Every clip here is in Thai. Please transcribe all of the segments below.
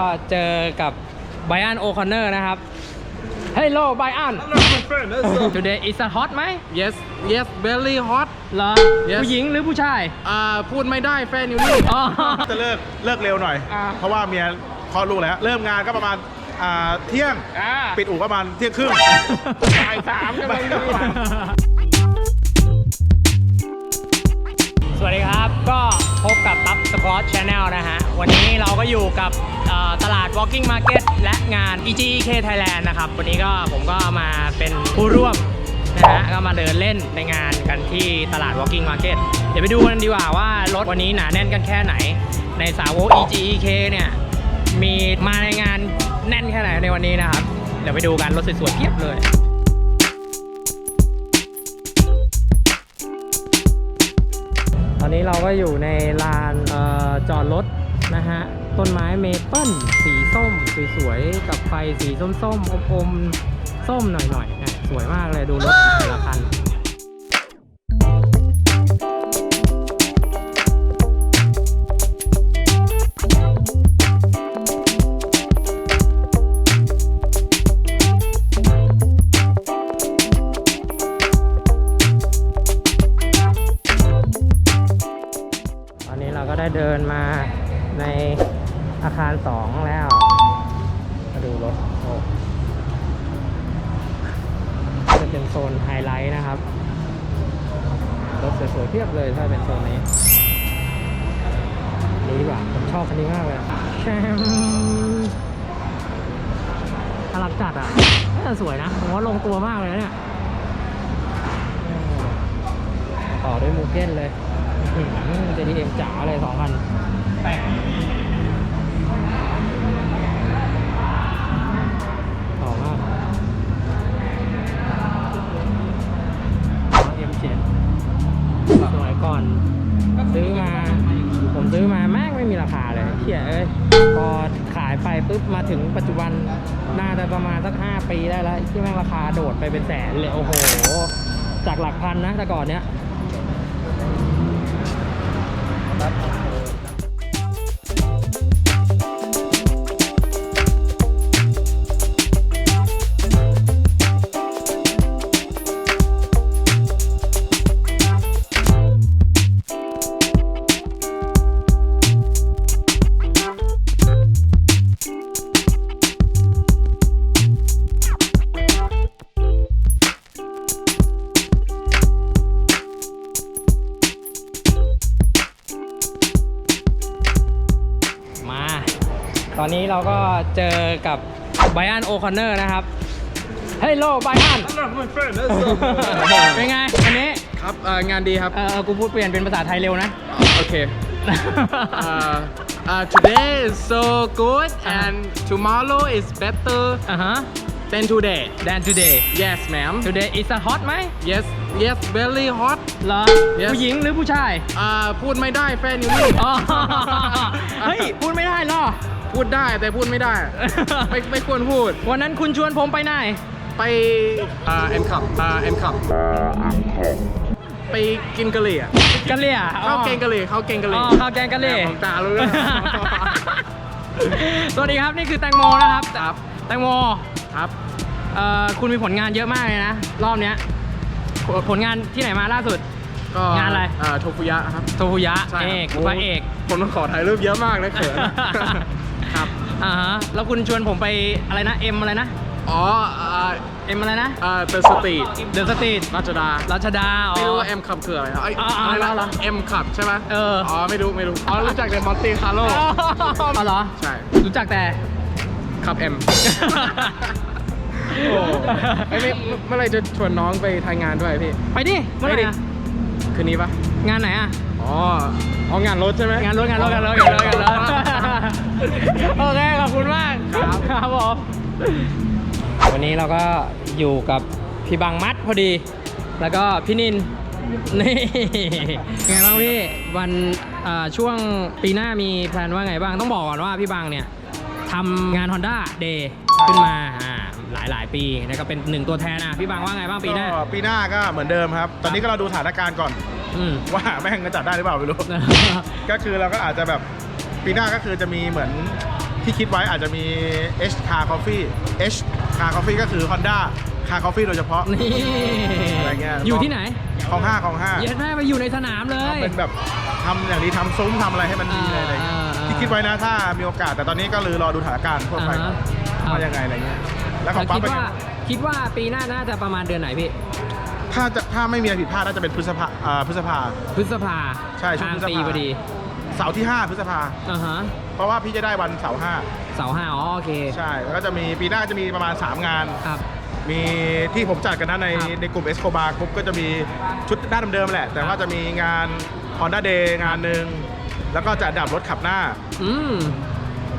ก็เจอกับไบอันโอคอนเนอร์นะครับ Hello ไบอัน Hello, my friend. That's uh, Today is a hot ไหม yes, yes, very hot. เหรอ Yes ผู้หญิงหรือผู้ชาย อ่าพูดไม่ได้แฟนอยู่นี่ อ๋อ จะเลิกเลิกเร็วหน่อย อ่า เพราะว่าเมียคลอดลูกแล้ว เริ่มงานก็ประมาณอ่าเที่ยง อ่า ปิดอู่ก็ประมาณเที่ยงครึ่งบ่ายสามกำลังดีสวัสดีครับก็ พบกับปั๊บสควอตชาแนลนะฮะ วันนี้เราก็อยู่กับตลาด Walking Market และงาน EGEK Thailand นะครับ วันนี้ก็ผมก็มาเป็นผู้ร่วมนะฮะก็มาเดินเล่นในงานกันที่ตลาด Walking Market เดี๋ยวไปดูกันดีกว่าว่ารถวันนี้หนาแน่นกันแค่ไหน ในสาวก EGEK เนี่ยมีมาในงานแน่นแค่ไหนในวันนี้นะครับ เดี๋ยวไปดูกันรถสวยๆเพียบเลย อนนี้เราก็อยู่ในลานออจอดรถนะฮะ ต้นไม้เมเปิ้ลสีส้มสวยๆกับไฟสีส้มๆอมๆส้มหน่อยๆอะสวยมากเลยดูรถแต่ละคัน สวยๆเพียบเลยถ้าเป็นโซนนี้นี่ดีกว่าผมชอบคันนี้มากเลยแชมน่ารักจัดอะน่าสวยนะผมว่าลงตัวมากเลยเนี่ยต่อด้วยมูเก้นเลยเจดีเอ็มจ๋าเลยสองพันแปดต่อ ปุ๊บมาถึงปัจจุบันน่าจะประมาณสักห้าปีได้แล้ว ที่แม่งราคาโดดไปเป็นแสนเลย โอ้โห จากหลักพันนะแต่ก่อนเนี้ย อนนี้เราก็เจอกับไบอันโอคอนเนอร์นะครับเฮ้ยโลไบอัน Hello, my friend. That's uh, เป็นไงอันนี้ครับเอ่องานดีครับ เออกูพูดเปลี่ยนเป็นภาษาไทยเร็วนะ โอเค uh, uh, today is so good and tomorrow is better อ่าฮะ than today than today yes ma'am today is a hot ไหม yes yes very hot เหรอ Yes ผู้หญิงหรือผู้ชาย อ่าพูดไม่ได้แฟนอยู่นี่ อ๋อเฮ้ย พูดไม่ได้เหรอ พูดได้แต่พูดไม่ได้ ไม่ไม่ควรพูด วันนั้นคุณชวนผมไปไหน ไปอ่าแอนคับอ่าแอนคับไปกินกะหรี่อะกะเหรี่ยข้าวแกงกะหรี่ข้าวแกงกะหอ๋รี่อข้าวแกงกะเหรี่ แอบมองตารู้เรื่อง สวัสดีครับนี่คือแตงโมนะครับครับ แตงโมครับเอ่อคุณมีผลงานเยอะมากเลยนะ รอบเนี้ยผผลงานที่ไหนมาล่าสุด ก็งานอะไร อ่าโทฟุยะครับ โทฟุยะใช่เอกครับพระเอกผมต้องขอถ่ายรูปเยอะมากนะเขินครับ อ่าฮะแล้วคุณชวนผมไปอะไรนะเอ็มอะไรนะอ๋ออ่าเอ็มอะไรนะอ่าเตอร์สตรีทเดอะสตรีทราชดารัชดาอ๋อ ไม่รู้ว่าเอ็มขับคืออะไรเอ้ยอ่าอ่าอะไรแล้วเหรอนะเอ็มขับใช่ไหมเอออ๋อไม่รู้ไม่รู้อ๋อรู้จักแต่มอนติคาร์โลอ๋อเหรอใช่รู้จักแต่ ขับเอ็ม โอ้ไอ้ยไม่เมื่อไหรจะชวนน้องไปทายงานด้วยพี่ ไปดิเมื่อไหร่อะคืนนี้ปะงานไหนอะอ๋ออ๋องานรถใช่ไหมงานรถงานรถงานรถงานรถงานรถ โอเค ขอบคุณมาก ครับครับผมวันนี้เราก็อยู่กับพี่บังมัดพอดี แล้วก็พี่นิน นี่ไงบ้างพี่วันเอ่อช่วงปีหน้ามีแพลนว่าไงบ้างต้องบอกก่อนว่าพี่บังเนี่ยทำงาน Honda Day ขึ้นมาอ่าหลายหลายๆปีนะก็เป็นหนึ่งตัวแทนนะพี่บังว่าไงบ้างปีหน้า ก็ปีหน้าก็เหมือนเดิมครับ ตอนนี้ก็เราดูสถานการณ์ก่อน อืม ว่าแม่งจะจัดได้หรือเปล่าไม่รู้ ก็คือเราก็อาจจะแบบ ปีหน้าก็คือจะมีเหมือนที่คิดไว้อาจจะมี H Car Coffee H Car Coffee ก็คือ Honda Car Coffee โดยเฉพาะนี่อะไรเงี้ยอยู่ที่ไหนของห้าของห้าเย็ดแม่ไปอยู่ในสนามเลยเป็นแบบทำอย่างดีทำซุ้มทำอะไรให้มันดีเลยอะไรเงี้ยอ่าอ่าที่คิดไว้นะถ้ามีโอกาสแต่ตอนนี้ก็เลยรอดูสถานการณ์ทั่วไปอ่าฮะว่ายังไงอะไรเงี้ยแล้วขแล้องวป๊อปคิดเป็นว่าไงคิดว่าปีหน้าน่าจะประมาณเดือนไหนพี่ถ้าจะถ้าไม่มีอะไรผิดพลาดน่าจะเป็นพฤษภาอ่าพฤษภาพฤษภาใช่ช่วงกลางพฤษภาปีพอดี เสาร์ที่ 5 พฤษภา อ่าฮะเพราะว่าพี่จะได้วันเสาร์ห้าเสาร์ห้าอ๋อโอเคใช่แล้วก็จะมีปีหน้าจะมีประมาณ 3 งาน ครับ มีที่ผมจัดกันนะในครับในกลุ่มเอสโคบาร์กรุ๊ปก็จะมีชุดด้านเดิมๆแหละ แต่ว่าจะมีงาน Honda Day งานหนึ่งแล้วก็จะดับรถขับหน้าอืม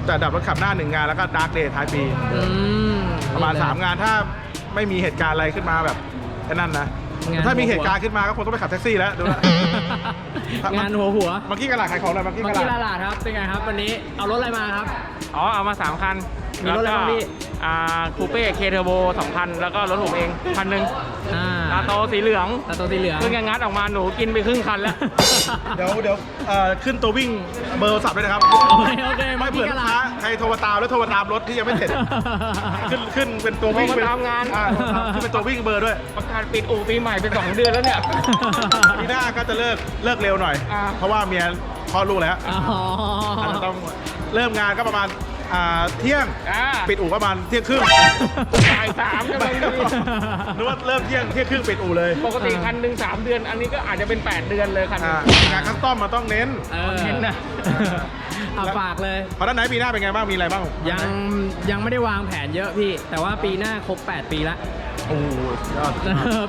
จะดับรถขับหน้าหนึ่งงานแล้วก็ดาร์กเดย์ท้ายปี อืมประมาณนี่เลย3งานถ้าไม่มีเหตุการณ์อะไรขึ้นมาแบบไอ้นั่นนะ งานถ้ามีหัวเหตุการณ์ขึ้นมาก็คงต้องไปขับแท็กซี่แล้วดูนะงานหัวหัวเมื่อกี้กระดาษขายของหน่อยเมื่อกี้เมื่กอระกี้ดาษลาลาดครับเป็นไงครับ วันนี้เอารถอะไรมาครับ อ๋อเอามา3คันมีรถอะไรบ้างพี่อ่า คูเป้เคเทอร์โบ2,000 แล้วก็รถผมเองพันหนึ่งอ่าตาโตสีเหลืองตาโตสีเหลืองเพิ่งจะงัดออกมาหนูกินไปครึ่งคันแล้ว เดี๋ยวเดี๋ยวเอ่อขึ้นตัววิ่งเบอร์โทรศัพท์ด้วยนะครับ โอเคโอเคไม่เผื่อเมื่ลูอกกี้กระค้าดาษใครโทรมาตามแล้วโทรมาตามรถที่ยังไม่เสร็จ ขึ้นขึ้นเป็นตัววิ่งโทรมาตามงานอ่ขึ้นเป็นตัววิ่งเบอร์ด้วย ประกาศปิดอู่ปีใหม่เป็น2เดือนแล้วเนี่ยปีหน้าก็จะเลิกเลิกเร็วหน่อยอ่าเพราะว่าเมียคลอดลูกแล้วอ๋ออาจจะต้องเริ่มงานก็ประมาณ อ่าเที่ยงอ่า ปิดอู่ก็ประมาณเที่ยงครึ่งบ่ายสามกำลังดี นึกว่าเริ่มเที่ยงเที่ยงครึ่งปิดอู่เลยปกติคันหนึ่ง3เดือน อันนี้ก็อาจจะเป็น 8 เดือนเลยคันหนึอ่างงานคัสตอมมันต้องเน้นเออเห็นนะเอาฝากเลย เพราะด้านไหนปีหน้าเป็นไงบ้างมีอะไรบ้างยังยังไม่ได้วางแผนเยอะพี่ แต่ว่าปีหน้าครบ 8 ปีละ โอ้โหยอด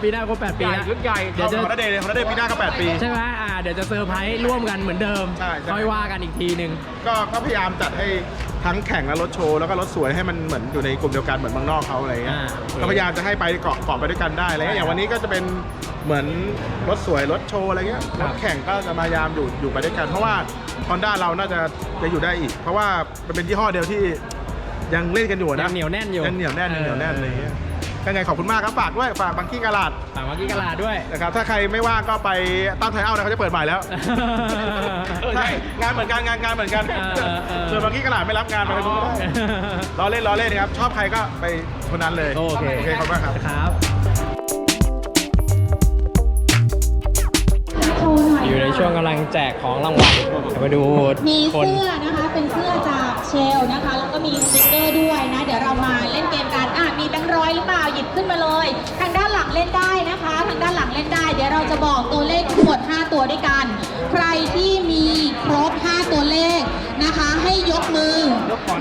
ปีหน้าครบ 8 ปีใหญ่ละรุ่นใหญ่เดี๋ยวจะคอนด้าเดย์คอนด้าเดย์ปีหน้าก็ 8 ปี ใช่ไหมอ่าเดี๋ยวจะเซอร์ไพรส์ร่วมกันเหมือนเดิมใช่ใช่ ค่อยว่ากันอีกทีหนึ่งก็ก็พยายามจัดให้ ทั้งแข่งและรถโชว์แล้วก็รถสวยให้มันเหมือนอยู่ในกลุ่มเดียวกันเหมือนเมืองนอกเขาอะไรเงี้ยอ่าโอเคก็พยายามจะให้ไปเกาะเกาะไปด้วยกันได้อะไรเงี้ยอย่างวันนี้ก็จะเป็นเหมือนรถสวยรถโชว์อะไรเงี้ยรถแข่งก็จะพยายามอยู่อยู่ไปด้วยกัน เพราะว่า Honda เราน่าจะจะอยู่ได้อีก เพราะว่ามันเป็นยี่ห้อเดียวที่ยังเล่นกันอยู่ยันะงเหนียวแน่นอยู่ยังเหนียวแน่นยังเหนียวแน่นอะไรเงี้ย ยังไงขอบคุณมากครับฝากด้วยฝากบังกี้กาลาดฝากเมื่อกี้กระลาดด้วย นะครับถ้าใครไม่ว่างก็ไปตั้มไทยเอานะเขาจะเปิดใหม่แล้วเออใช่งานเหมือนกันงานงานเหมือนกันเออเออเออ ส่วนบางที่กระดาษไม่รับงานไปทุกคนล้อเล่นล้อเล่นนะครับชอบใครก็ไปคนนั้นเลยโอเคโอเคขอบคุณมากครับ ครับอยู่ในช่วงกำลังแจกของรางวัลเดี๋ยวมาดูมีคน เสื้อนะคะ เป็นเสื้อจากเชลนะคะ แล้วก็มีสติ๊กเกอร์ด้วย ขึ้นมาเลย ทางด้านหลังเล่นได้นะคะ ทางด้านหลังเล่นได้ เดี๋ยวเราจะบอกตัวเลขทั้งหมด 5 ตัวด้วยกัน ใครที่มีครบ 5 ตัวเลขนะคะ ให้ยกมือ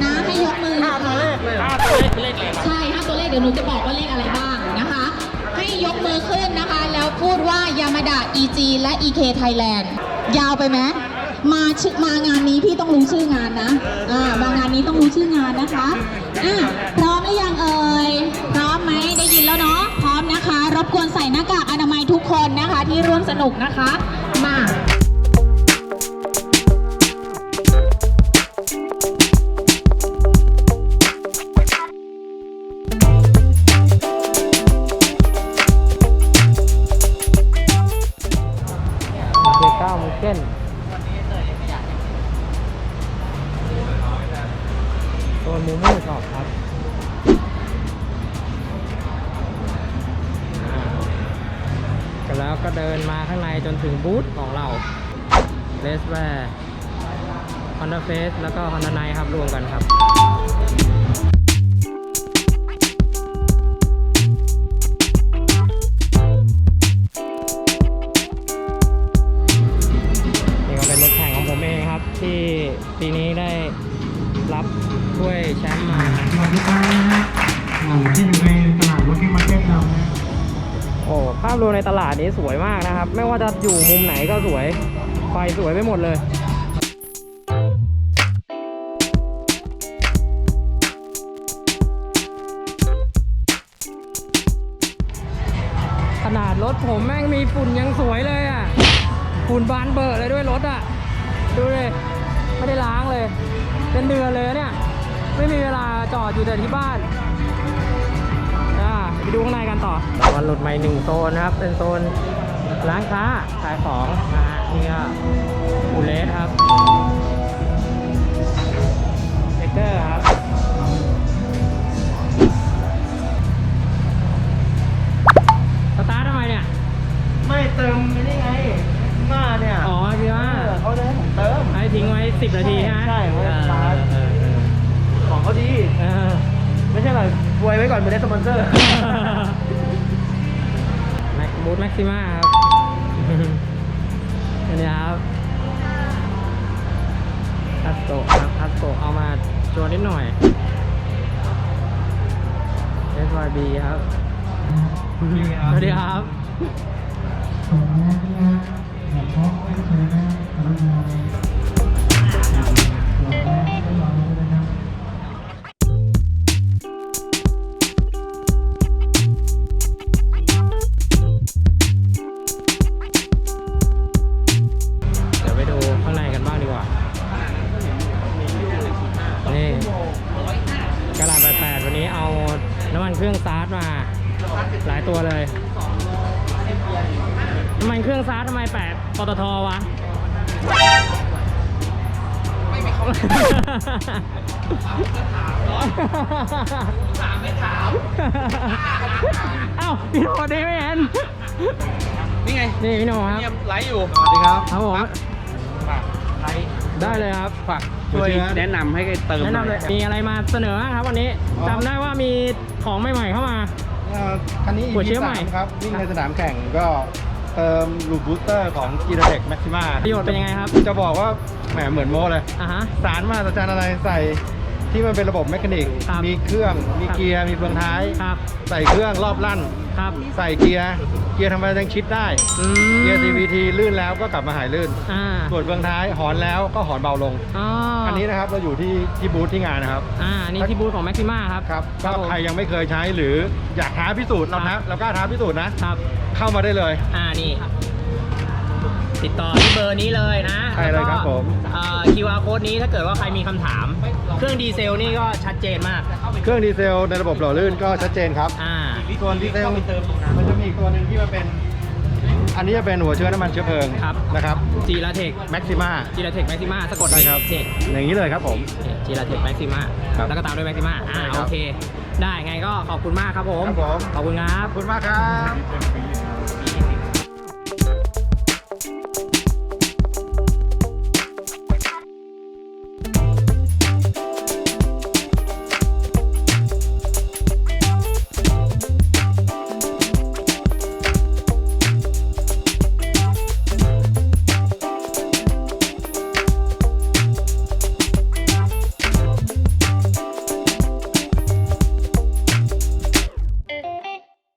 นะให้ยกมือนะคะ ห้าตัวเลขเลขเลยครับใช่ห้าตัวเลขเดี๋ยวหนูจะบอกว่าเลขอะไรบ้างนะคะ ให้ยกมือขึ้นนะคะ แล้วพูดว่ายามาดา EG และ EK Thailand ยาวไปไหมมาชื่อมางานนี้พี่ต้องรู้ชื่องานนะอ่ามางานนี้ต้องรู้ชื่องานนะคะอะพร้อมหรือยังเอ่ รบกวนใส่หน้ากากอนามัยทุกคนนะคะ ที่ร่วมสนุกนะคะ มาเก้ามูเช่น ถึงบูธของเราเลสแวร์ Honda Face แล้วก็ Honda Night ครับรวมกันครับานี้สวยมากนะครับ ไม่ว่าจะอยู่มุมไหนก็สวย ไฟสวยไปหมดเลยขนาดรถผมแม่งมีฝุ่นยังสวยเลยอะ ฝุ่นบานเบอร์เลยด้วยรถอะ ดูเลยไม่ได้ล้างเลย เป็นเดือนเลยเนี่ย ไม่มีเวลาจอดอยู่แต่ที่บ้าน ไปดูข้างในกันต่อวันหลุดใหม่หนึ่งโซนนะครับ เป็นโซนร้านค้าขายของนะฮะนี่ก็อูเลสครับ XT เกอร์ครับสตาร์ททำไมเนี่ย ไม่เติมไม่ได้ไงหน้าเนี่ยอ๋อคือว่าเขาจะให้ผมเติมให้ทิ้งไว้ 10 นาทีใช่ไหมใช่ไว้สตาร์ทเออเออของเขาดี เออ ไม่ใช่หรอกบวยไว้ก่อนไม่ได้สปอนเซอร์ แม็กบูทแม็กซิม่าครับอันนี้ครับทัสโตะครับทัสโตะเอามาจวนนิดหน่อย SYB ครับ สวัสดีครับขออนุญาตนะครับ น้ำมันเครื่องซาร์ทมา หลายตัวเลยน้ำมันเครื่องซาร์ททำไมแปดปตทวะไม่มีเขาถามไม่ถามเอ้าพี่โนดีไม่เห็นนี่ไงนี่พี่โนครับเนี่ยไลฟ์อยู่สวัสดีครับครับผมไลฟ์ ได้เลยครับฝากช่วยแนะนำให้เติมแนะนำเลยมีอะไรมาเสนอบ้างครับวันนี้อ๋อ จำได้ว่ามีของใหม่ๆเข้ามา เอ่อคันนี้ หัว EP เชื้อใหม่ สามครับ วิ่งในสนามแข่งก็เติมลูปบูสเตอร์ของ g ี t e c Maxima ประโยชน์เป็นยังไงครับจะบอกว่าแหมเหมือนโม้เลย อะฮะ สารมาตรฐานอะไรใส่ที่มันเป็นระบบแมคานิก ครับมีเครื่อง มีครับ เกียร์ มีเฟืองท้าย ครับใส่เครื่องรอบลั่น ครับ ใส่เกียร์ เกียร์ทำไมยังชิดได้ อืมเกียร์ CVT ลื่นแล้วก็กลับมาหายลื่น อ่าส่วนเฟืองท้ายหอนแล้วก็หอนเบาลง อ๋ออัอันนี้นะครับเราอยู่ที่ที่บูธที่งานนะครับ อ่านี่ที่บูธของแม็กซิม่าครับครับครัก็บผม ใครยังไม่เคยใช้หรืออยากท้าพิสูจน์เราครันะบ เรากล้าท้าพิสูจน์นะ ครับ เข้ามาได้เลย อ่านี่ ติดต่อที่เบอร์นี้เลยนะใช่เลยครับแวก็ผมเอ่อ QR code นี้ถ้าเกิดว่าใครมีคำถาม เครื่องดีเซลนี่ก็ชัดเจนมาก เครื่องดีเซลในระบบหล่อลื่นก็ชัดเจนครับอ่าส่วนดีเซลมันจะมีอีกตัวหนึ่งที่มันเป็น อันนี้จะเป็นหัวเชื้อน้ำมันเชื้อเพลิงครับ นะครับจีราเทคแม็กซิมาจีราเทคแม็กซิม่าสะกดใช่ครับเทคอย่างนี้เลยครับผมจีราเทคแม็กซิม่าครับแล้วก็ตามด้วยแม็กซิม่าอ่าใช่ครับโอเค ได้ไงก็ขอบคุณมากครับผมครับผมขอบคุณครับขอบคุณมากครับ